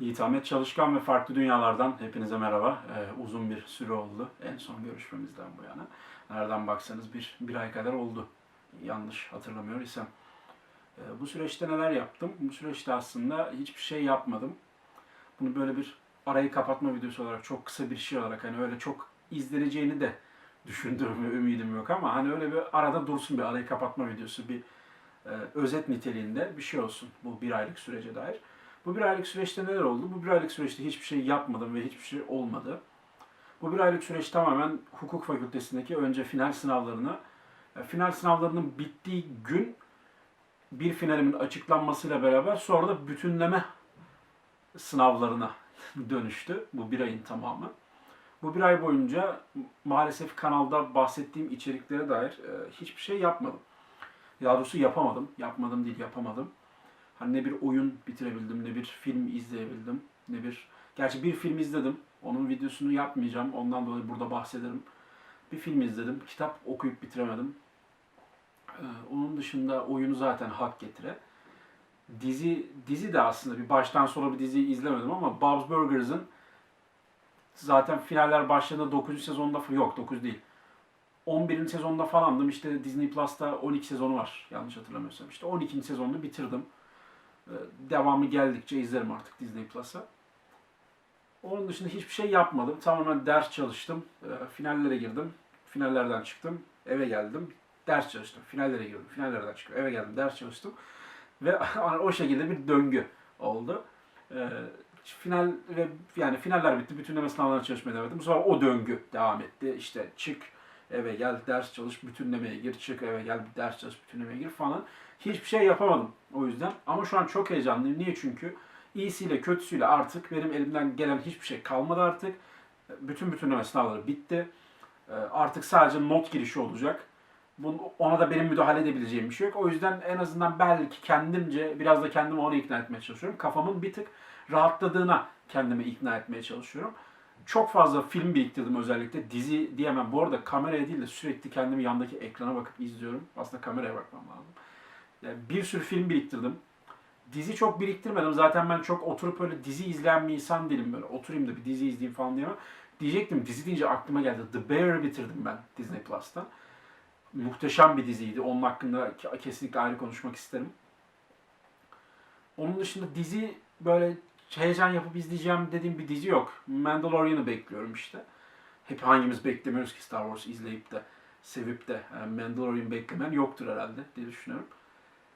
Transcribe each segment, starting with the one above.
Yiğit Ahmet Çalışkan ve Farklı Dünyalardan hepinize merhaba. Ee, uzun bir süre oldu en son görüşmemizden bu yana. Nereden baksanız bir, bir ay kadar oldu. Yanlış hatırlamıyor isem. Ee, bu süreçte neler yaptım? Bu süreçte aslında hiçbir şey yapmadım. Bunu böyle bir arayı kapatma videosu olarak çok kısa bir şey olarak hani öyle çok izleneceğini de düşündüğüm ümidim yok ama hani öyle bir arada dursun bir arayı kapatma videosu bir e, özet niteliğinde bir şey olsun bu bir aylık sürece dair. Bu bir aylık süreçte neler oldu? Bu bir aylık süreçte hiçbir şey yapmadım ve hiçbir şey olmadı. Bu bir aylık süreç tamamen hukuk fakültesindeki önce final sınavlarına, e, final sınavlarının bittiği gün bir finalimin açıklanmasıyla beraber sonra da bütünleme sınavlarına dönüştü bu bir ayın tamamı. Bu bir ay boyunca maalesef kanalda bahsettiğim içeriklere dair e, hiçbir şey yapmadım. Daha doğrusu yapamadım. Yapmadım değil, yapamadım. Hani ne bir oyun bitirebildim, ne bir film izleyebildim, ne bir... Gerçi bir film izledim. Onun videosunu yapmayacağım. Ondan dolayı burada bahsederim. Bir film izledim. Kitap okuyup bitiremedim. Ee, onun dışında oyunu zaten hak getire. Dizi dizi de aslında bir baştan sona bir diziyi izlemedim ama Bob's Burgers'ın zaten finaller başladığında 9. sezonda yok 9 değil. 11. sezonda falandım. İşte Disney Plus'ta 12 sezonu var. Yanlış hatırlamıyorsam. İşte 12. sezonunu bitirdim. Ee, Devamı geldikçe izlerim artık Disney Plus'a. Onun dışında hiçbir şey yapmadım. Tamamen ders çalıştım. Ee, Finallere girdim. Finallerden çıktım. Eve geldim. Ders çalıştım. Finallere girdim. Finallerden çıktım. Eve geldim. Ders çalıştım. Ve o şekilde bir döngü oldu. Ee, Final ve yani finaller bitti. Bütünleme sınavlarına çalışmaya devam ettim. Sonra o döngü devam etti. İşte çık, eve gel, ders çalış, bütünlemeye gir, çık, eve gel, ders çalış, bütünlemeye gir falan. Hiçbir şey yapamadım o yüzden. Ama şu an çok heyecanlıyım. Niye? Çünkü iyisiyle kötüsüyle artık benim elimden gelen hiçbir şey kalmadı artık. Bütün bütünleme sınavları bitti. Ee, Artık sadece not girişi olacak. Bunu, ona da benim müdahale edebileceğim bir şey yok. O yüzden en azından belki kendimce biraz da kendimi onu ikna etmeye çalışıyorum. Kafamın bir tık rahatladığına kendimi ikna etmeye çalışıyorum. Çok fazla film biriktirdim özellikle. Dizi diyemem. Bu arada kameraya değil de sürekli kendimi yandaki ekrana bakıp izliyorum. Aslında kameraya bakmam lazım. Yani bir sürü film biriktirdim. Dizi çok biriktirmedim. Zaten ben çok oturup öyle dizi izleyen bir insan değilim. Böyle oturayım da bir dizi izleyeyim falan diyemem. Diyecektim dizi deyince aklıma geldi. The Bear'ı bitirdim ben Disney Plus'tan. Muhteşem bir diziydi. Onun hakkında kesinlikle ayrı konuşmak isterim. Onun dışında dizi böyle heyecan yapıp izleyeceğim dediğim bir dizi yok. Mandalorian'ı bekliyorum işte. Hep hangimiz beklemiyoruz ki Star Wars izleyip de sevip de yani Mandalorian beklemen yoktur herhalde diye düşünüyorum.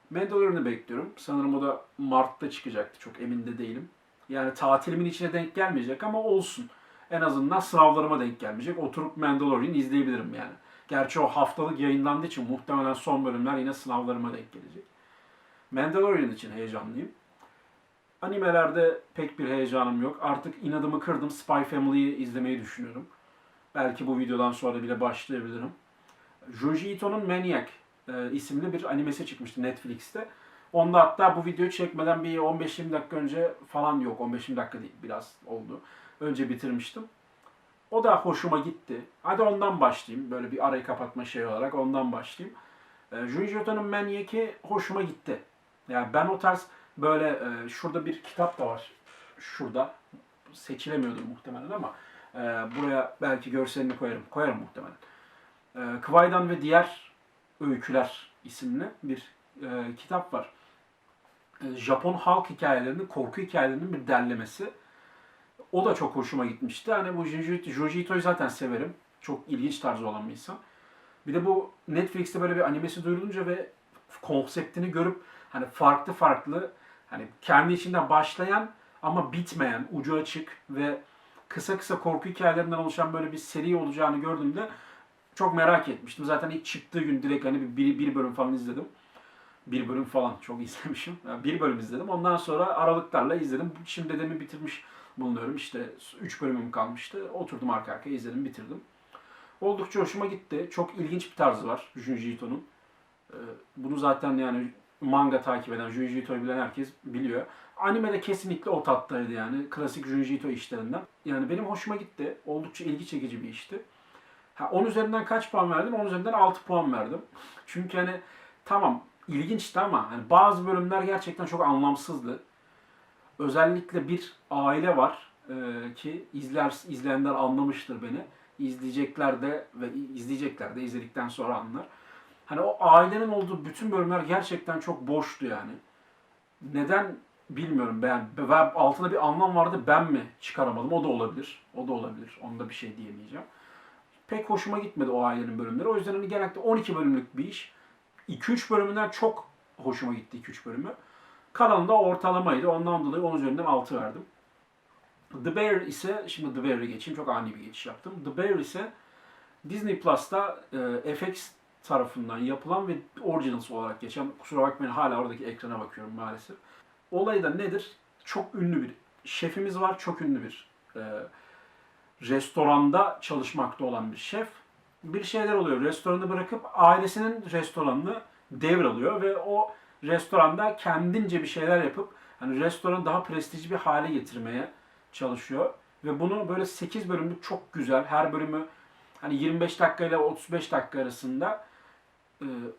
Mandalorian'ı bekliyorum. Sanırım o da Mart'ta çıkacaktı. Çok emin de değilim. Yani tatilimin içine denk gelmeyecek ama olsun. En azından sınavlarıma denk gelmeyecek. Oturup Mandalorian izleyebilirim yani. Gerçi o haftalık yayınlandığı için muhtemelen son bölümler yine sınavlarıma denk gelecek. Mandalorian için heyecanlıyım. Animelerde pek bir heyecanım yok. Artık inadımı kırdım. Spy Family'yi izlemeyi düşünüyorum. Belki bu videodan sonra bile başlayabilirim. Junji Ito'nun Maniac e, isimli bir animesi çıkmıştı Netflix'te. Onda hatta bu videoyu çekmeden bir 15-20 dakika önce falan yok. 15-20 dakika değil biraz oldu. Önce bitirmiştim. O da hoşuma gitti. Hadi ondan başlayayım. Böyle bir arayı kapatma şey olarak ondan başlayayım. E, Junji Ito'nun Maniac'i hoşuma gitti. Yani ben o tarz böyle e, şurada bir kitap da var. Şurada. Seçilemiyordur muhtemelen ama e, buraya belki görselini koyarım. Koyarım muhtemelen. E, Kıvaydan ve Diğer Öyküler isimli bir e, kitap var. E, Japon halk hikayelerinin, korku hikayelerinin bir derlemesi. O da çok hoşuma gitmişti. Hani bu Junji Ito'yu zaten severim. Çok ilginç tarzı olan bir insan. Bir de bu Netflix'te böyle bir animesi duyurulunca ve konseptini görüp hani farklı farklı hani kendi içinden başlayan ama bitmeyen, ucu açık ve kısa kısa korku hikayelerinden oluşan böyle bir seri olacağını gördüğümde çok merak etmiştim. Zaten ilk çıktığı gün direkt hani bir, bir, bölüm falan izledim. Bir bölüm falan çok izlemişim. Yani bir bölüm izledim. Ondan sonra aralıklarla izledim. Şimdi de mi bitirmiş bulunuyorum. İşte 3 bölümüm kalmıştı. Oturdum arka arkaya izledim, bitirdim. Oldukça hoşuma gitti. Çok ilginç bir tarzı var Junji Ito'nun. Ee, Bunu zaten yani manga takip eden, Junji Ito'yu bilen herkes biliyor. Anime de kesinlikle o tattaydı yani. Klasik Junji Ito işlerinden. Yani benim hoşuma gitti. Oldukça ilgi çekici bir işti. Ha, 10 üzerinden kaç puan verdim? 10 üzerinden 6 puan verdim. Çünkü hani tamam ilginçti ama hani bazı bölümler gerçekten çok anlamsızdı. özellikle bir aile var e, ki izler izleyenler anlamıştır beni. İzleyecekler de ve izleyecekler de izledikten sonra anlar. Hani o ailenin olduğu bütün bölümler gerçekten çok boştu yani. Neden bilmiyorum ben altında bir anlam vardı ben mi çıkaramadım o da olabilir. O da olabilir. Onda bir şey diyemeyeceğim. Pek hoşuma gitmedi o ailenin bölümleri. O yüzden hani genellikle 12 bölümlük bir iş. 2-3 bölümünden çok hoşuma gitti 2-3 bölümü. Kanalında ortalamaydı. Ondan dolayı 10 üzerinden 6 verdim. The Bear ise, şimdi The Bear'e geçeyim. Çok ani bir geçiş yaptım. The Bear ise Disney Plus'ta e, FX tarafından yapılan ve Originals olarak geçen, kusura bakmayın hala oradaki ekrana bakıyorum maalesef. Olay da nedir? Çok ünlü bir şefimiz var, çok ünlü bir e, restoranda çalışmakta olan bir şef. Bir şeyler oluyor, restoranı bırakıp ailesinin restoranını devralıyor ve o restoranda kendince bir şeyler yapıp hani restoranı daha prestijli bir hale getirmeye çalışıyor. Ve bunu böyle 8 bölümlük çok güzel, her bölümü hani 25 dakika ile 35 dakika arasında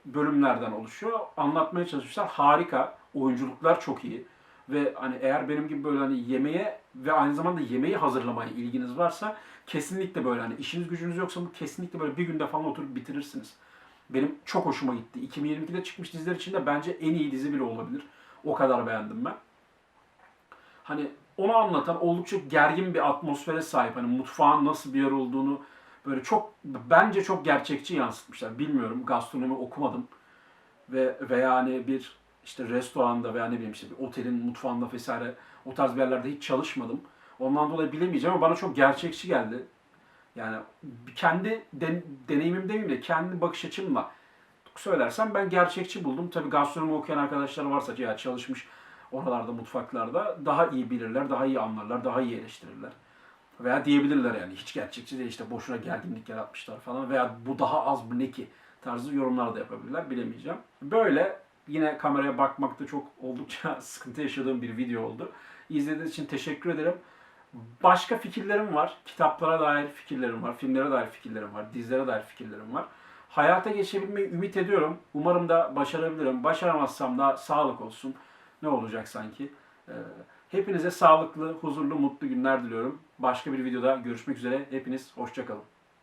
bölümlerden oluşuyor. Anlatmaya çalışmışlar. Harika. Oyunculuklar çok iyi. Ve hani eğer benim gibi böyle hani yemeğe ve aynı zamanda yemeği hazırlamaya ilginiz varsa kesinlikle böyle hani işiniz gücünüz yoksa bu kesinlikle böyle bir günde falan oturup bitirirsiniz. Benim çok hoşuma gitti. 2022'de çıkmış diziler içinde bence en iyi dizi bile olabilir. O kadar beğendim ben. Hani onu anlatan oldukça gergin bir atmosfere sahip. Hani mutfağın nasıl bir yer olduğunu böyle çok bence çok gerçekçi yansıtmışlar. Bilmiyorum gastronomi okumadım ve veya hani bir işte restoranda veya ne bileyim işte bir otelin mutfağında vesaire o tarz bir yerlerde hiç çalışmadım. Ondan dolayı bilemeyeceğim ama bana çok gerçekçi geldi. Yani kendi den, deneyimim demeyeyim de kendi bakış açımla söylersem ben gerçekçi buldum. Tabii gastronomi okuyan arkadaşlar varsa ya çalışmış oralarda mutfaklarda daha iyi bilirler, daha iyi anlarlar, daha iyi eleştirirler. Veya diyebilirler yani hiç gerçekçi değil işte boşuna gerginlik yaratmışlar falan veya bu daha az mı ne ki tarzı yorumlar da yapabilirler bilemeyeceğim. Böyle yine kameraya bakmakta çok oldukça sıkıntı yaşadığım bir video oldu. İzlediğiniz için teşekkür ederim. Başka fikirlerim var. Kitaplara dair fikirlerim var. Filmlere dair fikirlerim var. Dizilere dair fikirlerim var. Hayata geçebilmeyi ümit ediyorum. Umarım da başarabilirim. Başaramazsam da sağlık olsun. Ne olacak sanki? Ee, hepinize sağlıklı, huzurlu, mutlu günler diliyorum. Başka bir videoda görüşmek üzere. Hepiniz hoşçakalın.